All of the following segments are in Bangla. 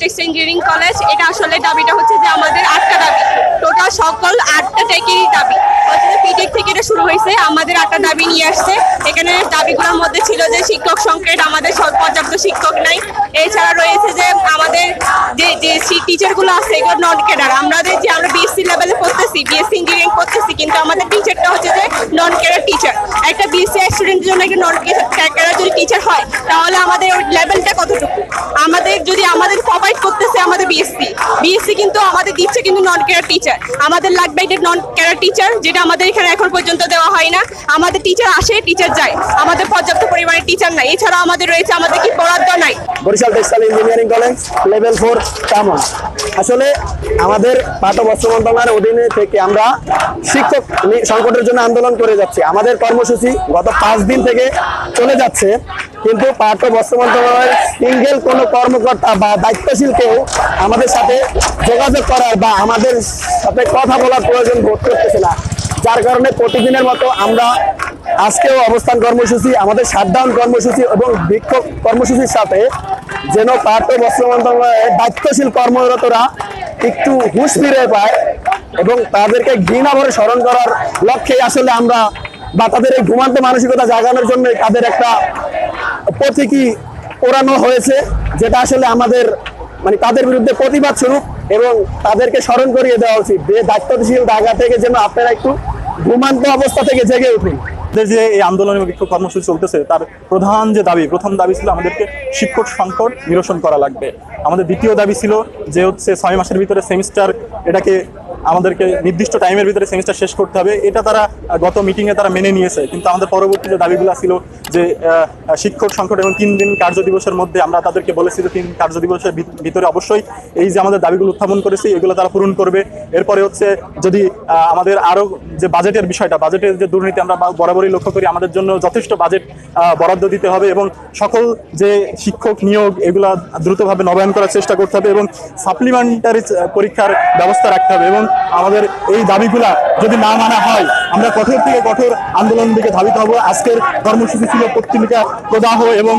টেক্সটাইল ইঞ্জিনিয়ারিং কলেজ এটা আসলে দাবিটা হচ্ছে যে আমাদের আটটা দাবি। টোটাল সকল আটটা টেকেরই দাবি। পিটেক থেকে এটা শুরু হয়েছে, আমাদের আটটা দাবি নিয়ে আসছে। এখানে দাবিগুলোর মধ্যে ছিল যে শিক্ষক সংকট আমাদের পর্যাপ্ত শিক্ষক নাই। এছাড়া রয়েছে যে আমাদের যে যে টিচারগুলো আছে, এগুলো নন ক্যাডার আমাদের যে আমরা বিএসসি লেভেলে পড়তেছি বিএসসি ইঞ্জিনিয়ারিং পড়তেছি কিন্তু আমাদের টিচারটা হচ্ছে যে নন ক্যাডার টিচার একটা বিএসসি স্টুডেন্টের জন্য একটা নন ক্যাডার যদি টিচার হয়, তাহলে আমাদের ওই লেভেলটা কতটুকু? আমাদের যদি আমাদের প্রোভাইড করতেছে আমাদের বিএসসি বিএসসি কিন্তু আমাদের দিচ্ছে কিন্তু নন ক্যাডার টিচার আমাদের লাগবে এটা নন ক্যাডার টিচার যেটা আমাদের এখানে এখন পর্যন্ত দেওয়া হয় না। আমাদের টিচার আসে টিচার যায়। আমাদের পর্যাপ্ত পরিমাণে টিচার নাই। এছাড়াও আমাদের রয়েছে, আমাদের কি বরাদ্দ নাই? Barisal textile engineering college level four come on আসলে আমাদের পাঠ বস্ত্র মন্ত্রণালয়ের অধীনে থেকে আমরা শিক্ষক নি- সংকটের জন্য আন্দোলন করে যাচ্ছি। আমাদের কর্মসূচি গত পাঁচ দিন থেকে চলে যাচ্ছে, কিন্তু পাঠ বস্ত্র মন্ত্রণালয়ের সিঙ্গেল কোনো কর্মকর্তা বা দায়িত্বশীল কেউ আমাদের সাথে যোগাযোগ করার বা আমাদের সাথে কথা বলার প্রয়োজন বোধ করতেছে না। যার কারণে প্রতিদিনের মতো আমরা আজকেও অবস্থান কর্মসূচি, আমাদের শাটডাউন কর্মসূচি এবং বিক্ষোভ কর্মসূচির সাথে যেন পাট বস্ত্র মন্ত্রণালয়ের দায়িত্বশীল কর্মরতরা একটু হুশ ফিরে পায় এবং তাদেরকে ঘৃণা ভরে স্মরণ করার লক্ষ্যে আসলে আমরা বা তাদের এই ঘুমান্ত মানসিকতা জাগানোর জন্য তাদের একটা প্রতীকী পোড়ানো হয়েছে, যেটা আসলে আমাদের মানে তাদের বিরুদ্ধে প্রতিবাদ স্বরূপ এবং তাদেরকে স্মরণ করিয়ে দেওয়া উচিত। যে দায়িত্বশীল জায়গা থেকে যেন আপনারা একটু ঘুমান্ত অবস্থা থেকে জেগে উঠুন। যে এই আন্দোলন বিক্ষোভ কর্মসূচি চলতেছে, তার প্রধান যে দাবি, প্রথম দাবি ছিল আমাদেরকে শিক্ষক সংকট নিরসন করা লাগবে। আমাদের দ্বিতীয় দাবি ছিল যে হচ্ছে ছয় মাসের ভিতরে সেমিস্টার এটাকে আমাদেরকে নির্দিষ্ট টাইমের ভিতরে সেমিস্টার শেষ করতে হবে। এটা তারা গত মিটিংয়ে তারা মেনে নিয়েছে। কিন্তু আমাদের পরবর্তী যে দাবিগুলো ছিল যে শিক্ষক সংকট এবং তিন দিন কার্য দিবসের মধ্যে আমরা তাদেরকে বলেছি যে, তিন কার্য দিবসের ভিতরে অবশ্যই এই যে আমাদের দাবিগুলো উত্থাপন করেছি, এগুলো তারা পূরণ করবে। এরপরে হচ্ছে যদি আমাদের আরও যে বাজেটের বিষয়টা বাজেটের যে দুর্নীতি আমরা বরাবরই লক্ষ্য করি, আমাদের জন্য যথেষ্ট বাজেট বরাদ্দ দিতে হবে এবং সকল যে শিক্ষক নিয়োগ, এগুলা দ্রুতভাবে নবায়ন করার চেষ্টা করতে হবে এবং সাপ্লিমেন্টারি পরীক্ষার ব্যবস্থা রাখতে হবে এবং আমাদের এই দাবিগুলা যদি না মানা হয়, আমরা কঠোর থেকে কঠোর আন্দোলন দিকে ধাবিত হব। আজকের কর্মসূচি ছিল পত্রিকা প্রদাহ এবং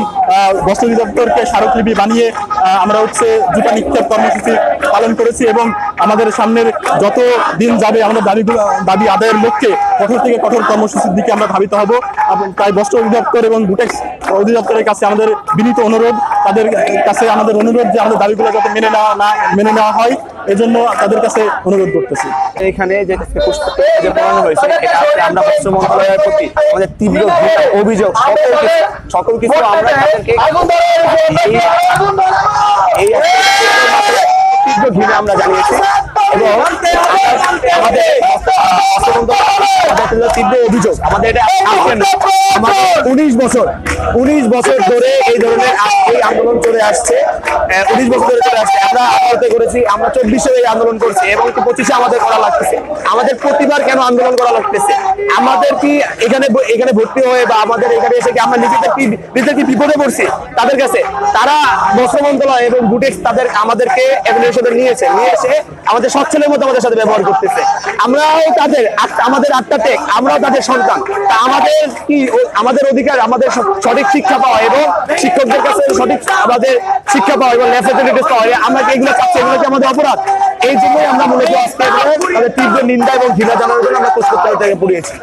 বস্ত্র অধিদপ্তরকে স্মারকলিপি বানিয়ে আমরা হচ্ছে জুতা নিক্ষেপ কর্মসূচি পালন করেছি এবং আমাদের সামনের যত দিন যাবে আমাদের দাবিগুলো দাবি আদায়ের লক্ষ্যে কঠোর থেকে কঠোর কর্মসূচির দিকে আমরা ধাবিত হব। এবং তাই বস্ত্র অধিদপ্তর এবং বুটেক্স অধিদপ্তরের কাছে আমাদের বিনীত অনুরোধ তাদের কাছে আমাদের অনুরোধ যে আমাদের দাবিগুলো যাতে মেনে নেওয়া না মেনে নেওয়া হয় এজন্য তাদের কাছে অনুরোধ করতেছি। এখানে যে যে পড়ানো হয়েছে এটা আমরা বস্ত্র মন্ত্রণালয়ের প্রতি আমাদের তীব্র অভিযোগ। সকল কিছু সকল কিছু আমরা তাদেরকে এই- ঘৃণা আমরা জানিয়েছি। আমাদের অভিযোগ। এটা উনিশ বছর উনিশ বছর ধরে এই ধরনের এই আন্দোলন চলে আসছে। উনিশ বছর ধরে চলে আসছে। আমরা আদালতে করেছি আমরা চব্বিশে এই আন্দোলন করছি এবং পঁচিশে আমাদের করা লাগতেছে। আমাদের প্রতিবার কেন আন্দোলন করা লাগতেছে? আমাদের কি এখানে এখানে ভর্তি হয়ে বা আমাদের এখানে এসে কি আমরা নিজেদের কি নিজেদের কি বিপদে পড়ছি? তাদের কাছে তারা বস্ত্র মন্ত্রণালয় এবং বুটেক্স তাদের আমাদেরকে নিয়েছে। নিয়ে এসে আমাদের সচ্ছলের মতো আমাদের সাথে ব্যবহার করতেছে। আমরাও তাদের আমাদের আত্মাতে আমরাও তাদের সন্তান। তা আমাদের কি, আমাদের অধিকার, আমাদের সঠিক শিক্ষা পাওয়া এবং শিক্ষকদের কাছে সঠিক আমাদের শিক্ষা পাওয়া এবং ন্যাফেসিলিটিস পাওয়া। আমরা এগুলো চাচ্ছি? এগুলো কি আমাদের অপরাধ? এই জন্যই আমরা মূলত আজকে তাদের তীব্র নিন্দা এবং ঘৃণা জানানোর জন্য আমরা প্রস্তুত থেকে পড়িয়েছি।